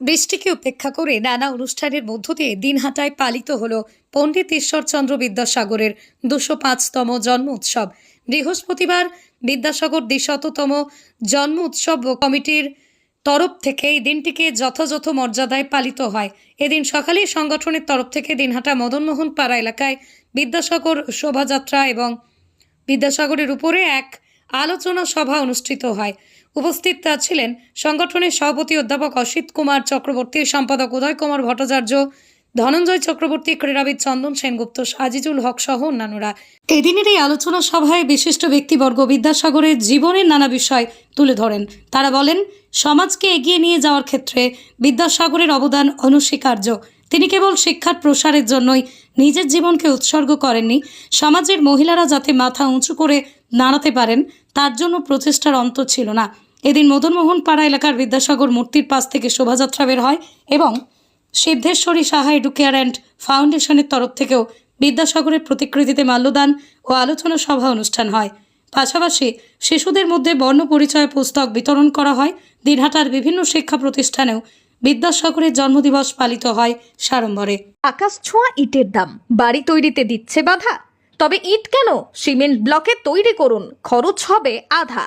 বৃষ্টিকে উপেক্ষা করে নানা অনুষ্ঠানের মধ্য দিয়ে দিনহাটায় পালিত হল পণ্ডিত ঈশ্বরচন্দ্র বিদ্যাসাগরের দুশো পাঁচতম জন্ম উৎসব। বৃহস্পতিবার বিদ্যাসাগর দ্বিশততম জন্ম উৎসব কমিটির তরফ থেকে এই দিনটিকে যথাযথ মর্যাদায় পালিত হয়। এদিন সকালে সংগঠনের তরফ থেকে দিনহাটা মদনমোহন পাড়া এলাকায় বিদ্যাসাগর শোভাযাত্রা এবং বিদ্যাসাগরের উপরে এক আলোচনা সভা অনুষ্ঠিত হয়। উপস্থিত ছিলেন সংগঠনের সভাপতি অধ্যাপক অসিত কুমার চক্রবর্তী, সম্পাদক উদয় কুমার ভট্টাচার্য, ধনঞ্জয় চক্রবর্তী, ক্রীড়াবিদ চন্দন সেনগুপ্ত আজিজুল হক সহ অন্যান্যরা। এদিনের এই আলোচনা সভায় বিশিষ্ট ব্যক্তিবর্গ বিদ্যাসাগরের জীবনের নানা বিষয় তুলে ধরেন। তারা বলেন, সমাজকে এগিয়ে নিয়ে যাওয়ার ক্ষেত্রে বিদ্যাসাগরের অবদান অনস্বীকার্য। তিনি কেবল শিক্ষার প্রসারের জন্যই নিজের জীবনকে উৎসর্গ করেননি, সমাজের মহিলারা যাতে মাথা উঁচু করে দাঁড়াতে পারেন, তার জন্য প্রচেষ্টার অন্ত ছিল না। এদিন মদনমোহন পাড়া এলাকার বিদ্যাসাগর মূর্তির পাশ থেকে শোভাযাত্রা বের হয় এবং সিদ্ধেশ্বরী সাহা এডুকেয়ার অ্যান্ড ফাউন্ডেশনের তরফ থেকেও বিদ্যাসাগরের প্রতিকৃতিতে মাল্যদান ও আলোচনা সভা অনুষ্ঠান হয়। পাশাপাশি শিশুদের মধ্যে বর্ণ পরিচয় পুস্তক বিতরণ করা হয়। দিনহাটার বিভিন্ন শিক্ষা প্রতিষ্ঠানেও বিদ্যাসাগরের জন্মদিবস পালিত হয় সাড়ম্বরে। আকাশ ছোঁয়া ইটের দাম। বাড়ি তৈরিতে দিচ্ছে বাধা। তবে ইট কেন? সিমেন্ট ব্লকে তৈরি করুন। খরচ হবে আধা।